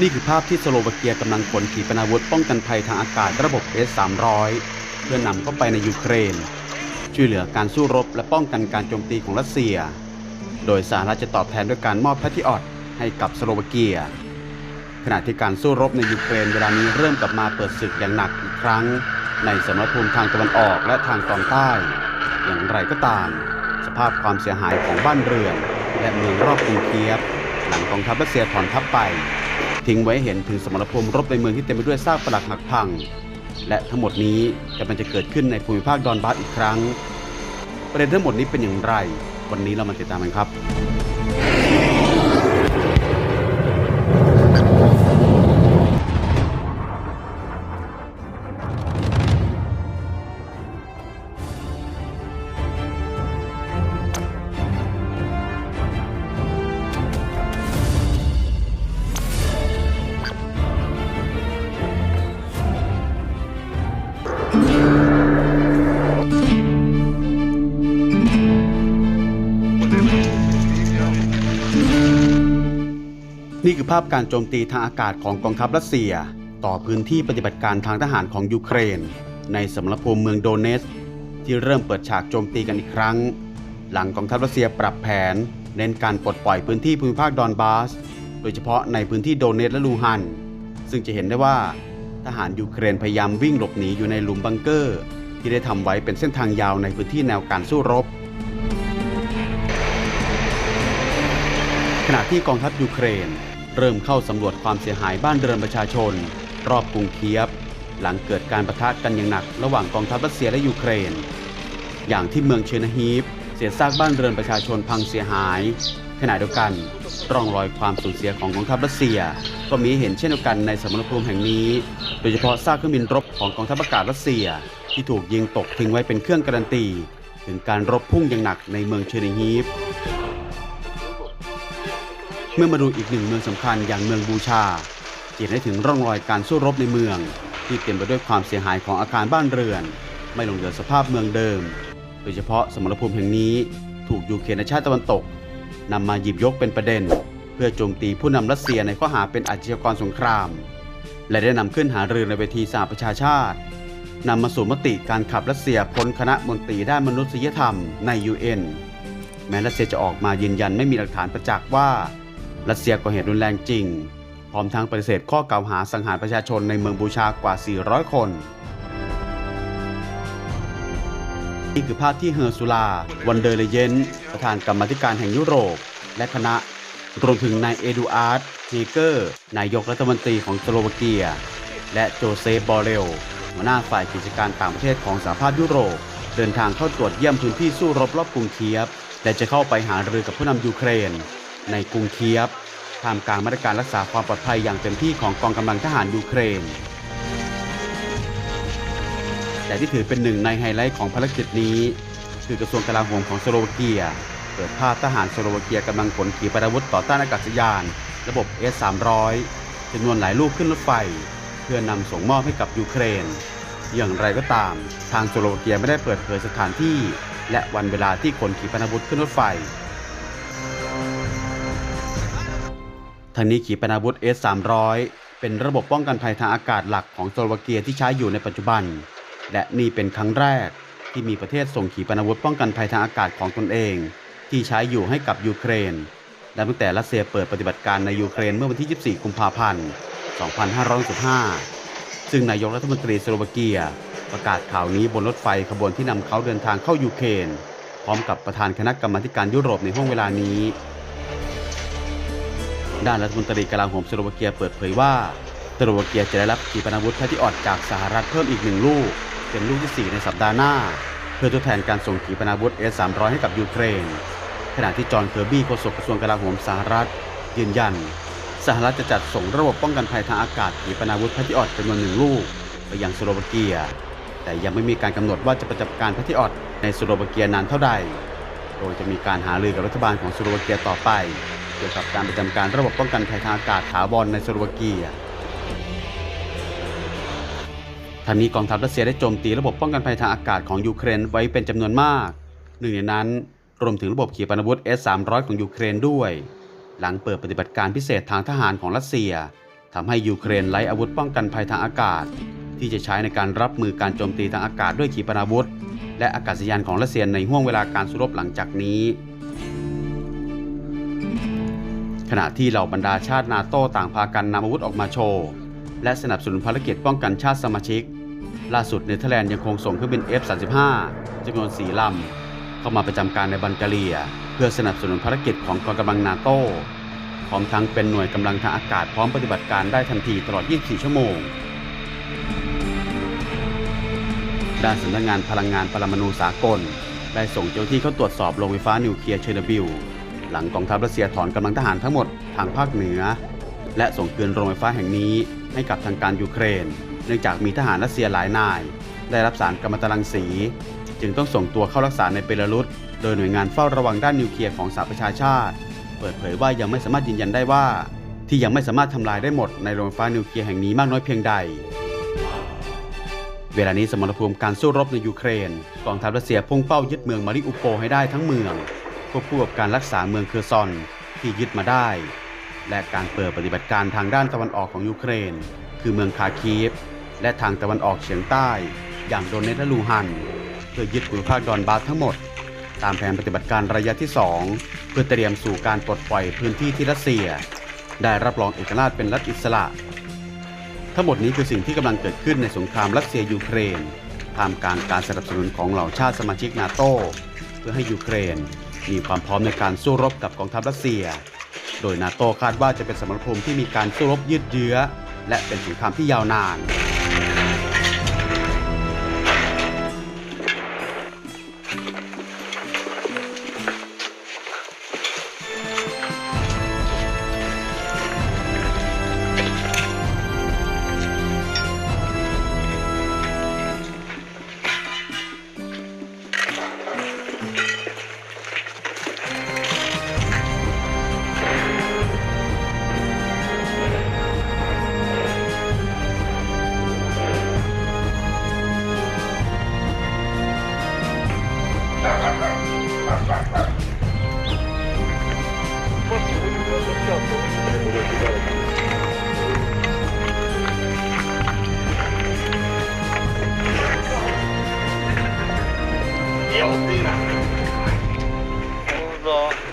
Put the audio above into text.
นี่คือภาพที่สโลวาเกียกำลังขนขีปนาวุธป้องกันภัยทางอากาศระบบ S-300 เพื่อนำเข้าไปในยูเครน ช่วยเหลือการสู้รบและป้องกันการโจมตีของรัสเซีย โดยสหรัฐจะตอบแทนด้วยการมอบแพทริออตให้กับสโลวาเกีย ขณะที่การสู้รบในยูเครนเวลานี้เริ่มกลับมาเปิดศึกอย่างหนักอีกครั้ง ในสมรภูมิทางตะวันออกและทางตอนใต้ อย่างไรก็ตาม สภาพความเสียหายของบ้านเรือนและเมืองรอบกรุงเคียฟ หลังกองทัพรัสเซียถอนทัพไป ทิ้งไว้เห็นถึงสมรภูมิรบในเมืองที่เต็มไปด้วยซากปรักหักพัง และทั้งหมดนี้กำลังจะเกิดขึ้นในภูมิภาคดอนบาสอีกครั้ง ประเด็นทั้งหมดนี้เป็นอย่างไร วันนี้เรามาติดตามกันครับ นี่คือภาพการโจมตีทางอากาศของกองทัพรัสเซีย ต่อพื้นที่ปฏิบัติการทางทหารของยูเครน ในสมรภูมิเมืองโดเนส ที่เริ่มเปิดฉากโจมตีกันอีกครั้ง หลังกองทัพรัสเซียปรับแผน เน้นการปลดปล่อยพื้นที่ภูมิภาคดอนบาส โดยเฉพาะในพื้นที่โดเนสและลูฮัน ซึ่งจะเห็นได้ว่า ทหารยูเครนพยายามวิ่งหลบหนีอยู่ในหลุมบังเกอร์ ที่ได้ทำไว้เป็นเส้นทางยาวในพื้นที่แนวการสู้รบ ณะที่กองทัพยูเครน เริ่มเข้าสำรวจความเสียหายบ้านเรือนประชาชน รอบกรุงเคียฟหลังเกิดการประทะกันอย่างหนักระหว่างกองทัพรัสเซียและยูเครน อย่างที่เมืองเชนฮีฟเสียซากบ้านเรือนประชาชนพังเสียหาย ขณะเดียวกันร่องรอยความสูญเสียของกองทัพรัสเซีย ก็มีเห็นเช่นเดียวกันในสมรภูมิแห่งนี้ โดยเฉพาะซากเครื่องบินรบของกองทัพอากาศรัสเซีย ที่ถูกยิงตกทิ้งไว้เป็นเครื่องการันตี ถึงการรบพุ่งอย่างหนักในเมืองเชนฮีฟ เมื่อมาดูอีกหนึ่งเมืองสำคัญอย่างเมืองบูชาจะเห็นได้ถึงร่องรอยการสู้รบในเมือง ที่เต็มไปด้วยความเสียหายของอาคารบ้านเรือน ไม่ลงเหลือสภาพเมืองเดิม โดยเฉพาะสมรภูมิแห่งนี้ถูกยูเครนในชาติตะวันตกนำมาหยิบยกเป็นประเด็น เพื่อโจมตีผู้นำรัสเซียในข้อหาเป็นอาชญากรสงคราม และได้นำขึ้นหารือในเวทีสหประชาชาตินำมาสู่มติการขับรัสเซียพ้นคณะมนตรีด้านมนุษยธรรมใน UN แม้รัสเซียจะออกมายืนยันไม่มีหลักฐานประจักษ์ว่า รัสเซียก่อเหตุรุนแรงจริง พร้อมทั้งปฏิเสธข้อกล่าวหาสังหารประชาชนในเมืองบูชากว่า 400 คน นี่คือภาพที่เฮอร์ซูลา วันเดอร์เลเยนประธานกรรมธิการแห่งยุโรป และคณะรวมถึงนายเอดูอาร์ดเฮเกอร์ นายกรัฐมนตรีของสโลวาเกีย และโจเซฟบอเรลหัวหน้าฝ่ายกิจการต่างประเทศของสหภาพยุโรป เดินทางเข้าตรวจเยี่ยมพื้นที่สู้รบรอบกรุงเคียฟและจะเข้าไปหารือกับผู้นำยูเครน ในกรุงเคียฟท่ามกลางมาตรการรักษาความปลอดภัยอย่างเต็มที่ของกองกำลังทหารยูเครน แต่ที่ถือเป็นหนึ่งในไฮไลท์ของภารกิจนี้ คือกระทรวงกลาโหมของสโลวาเกีย เปิดภาพทหารสโลวาเกียกำลังขนขีปนาวุธต่อต้านอากาศยาน ระบบ S-300 จำนวนหลายลูกขึ้นรถไฟ เพื่อนำส่งมอบให้กับยูเครน อย่างไรก็ตาม ทางสโลวาเกียไม่ได้เปิดเผยสถานที่ และวันเวลาที่ขนขีปนาวุธขึ้นรถไฟ ทางนี้ขีปนาวุธ S-300 เป็นระบบป้องกันภัยทางอากาศหลักของสโลวาเกียที่ใช้อยู่ในปัจจุบัน และนี่เป็นครั้งแรกที่มีประเทศส่งขีปนาวุธป้องกันภัยทางอากาศของตนเอง ที่ใช้อยู่ให้กับยูเครนและตั้งแต่รัสเซียเปิดปฏิบัติการในยูเครนเมื่อวันที่ 24 กุมภาพันธ์ 2565 ซึ่งนายกรัฐมนตรีสโลวาเกีย ประกาศข่าวนี้บนรถไฟขบวนที่นำเขาเดินทางเข้ายูเครนพร้อมกับประธานคณะกรรมาการยุโรปในห้วงเวลานี้ ด้านรัฐมนตรีกลาโหมสโลวาเกียเปิดเผยว่าสโลวาเกียจะได้รับขีปนาวุธแพทริออตจากสหรัฐเพิ่มอีกหนึ่งลูก เป็นลูกที่ 4 ในสัปดาห์หน้า เพื่อทดแทนการส่งขีปนาวุธ S-300 ให้กับยูเครน ขณะที่จอห์นเคอร์บี้โฆษกกระทรวงกลาโหมสหรัฐ ยืนยัน สหรัฐจะจัดส่งระบบป้องกันภัยทางอากาศขีปนาวุธแพทริออตจำนวนหนึ่งลูก ไปยังสโลวาเกีย แต่ยังไม่มีการกำหนดว่าจะประจำการแพทริออตในสโลวาเกียนานเท่าใด โดยจะมีการหารือกับรัฐบาลของสโลวาเกียต่อไป เกี่ยวกับการประจำการระบบป้องกันภัยทางอากาศถาวรในสโลวาเกียทางนี้กองทัพรัสเซียได้โจมตีระบบป้องกันภัยทางอากาศของยูเครนไว้เป็นจำนวนมาก หนึ่งในนั้นรวมถึงระบบขีปนาวุธ S-300 ของยูเครนด้วย หลังเปิดปฏิบัติการพิเศษทางทหารของรัสเซียทำให้ยูเครนไร้อาวุธป้องกันภัยทางอากาศ ที่จะใช้ในการรับมือการโจมตีทางอากาศด้วยขีปนาวุธ และอากาศยานของรัสเซียในห่วงเวลาการสู้รบหลังจากนี้ ขณะที่เหล่าบรรดาชาตินาโต้ต่างพากันนำอาวุธออกมาโชว์ และสนับสนุนภารกิจป้องกันชาติสมาชิก ล่าสุดเนเธอร์แลนด์ยังคงส่งเครื่องบิน F-35 จำนวน4ลำ เข้ามาประจำการในบัลแกเรีย เพื่อสนับสนุนภารกิจของกองกำลังนาโต้พร้อมทั้งเป็นหน่วยกำลังทางอากาศพร้อมปฏิบัติการได้ทันทีตลอด 24 ชั่วโมง ด้านสำนักงานพลังงานปรมาณูสากล ได้ส่งเจ้าหน้าที่เข้าตรวจสอบโรงไฟฟ้านิวเคลียร์เชอร์โนบิล หลังกองทัพรัสเซียถอนกำลังทหารทั้งหมดทางภาคเหนือ และส่งคืนโรงไฟฟ้าแห่งนี้ให้กับทางการยูเครน เนื่องจากมีทหารรัสเซียหลายนาย ได้รับสารกัมมันตรังสี จึงต้องส่งตัวเข้ารักษาในเบลารุสโดยหน่วยงานเฝ้าระวังด้านนิวเคลียร์ของสหประชาชาติ เปิดเผยว่ายังไม่สามารถยืนยันได้ว่า ที่ยังไม่สามารถทำลายได้หมดในโรงไฟฟ้านิวเคลียร์แห่งนี้มากน้อยเพียงใด เวลานี้สมรภูมิการสู้รบในยูเครนกองทัพรัสเซียพุ่งเป้ายึดเมืองมาริอุโปให้ได้ทั้งเมือง ควบคู่กับการรักษาเมืองเคอร์ซอนที่ยึดมาได้ และการเปิดปฏิบัติการทางด้านตะวันออกของยูเครน คือเมืองคาคีฟ และทางตะวันออกเฉียงใต้ อย่างโดเนตและลูฮัน เพื่อยึดภูมิภาคดอนบาสทั้งหมด ตามแผนปฏิบัติการระยะที่ 2 เพื่อเตรียมสู่การปลดปล่อยพื้นที่ที่รัสเซีย ได้รับรองเอกราชเป็นรัฐอิสระ ทั้งหมดนี้คือสิ่งที่กำลังเกิดขึ้นในสงครามรัสเซียยูเครนท่ามกลางการสนับสนุนของเหล่าชาติสมาชิกนาโตเพื่อให้ยูเครน มีความพร้อมในการสู้รบกับกองทัพรัสเซีย โดยนาโตคาดว่าจะเป็นสมรภูมิที่มีการสู้รบยืดเยื้อ และเป็นสงครามที่ยาวนาน 小心啊！我走。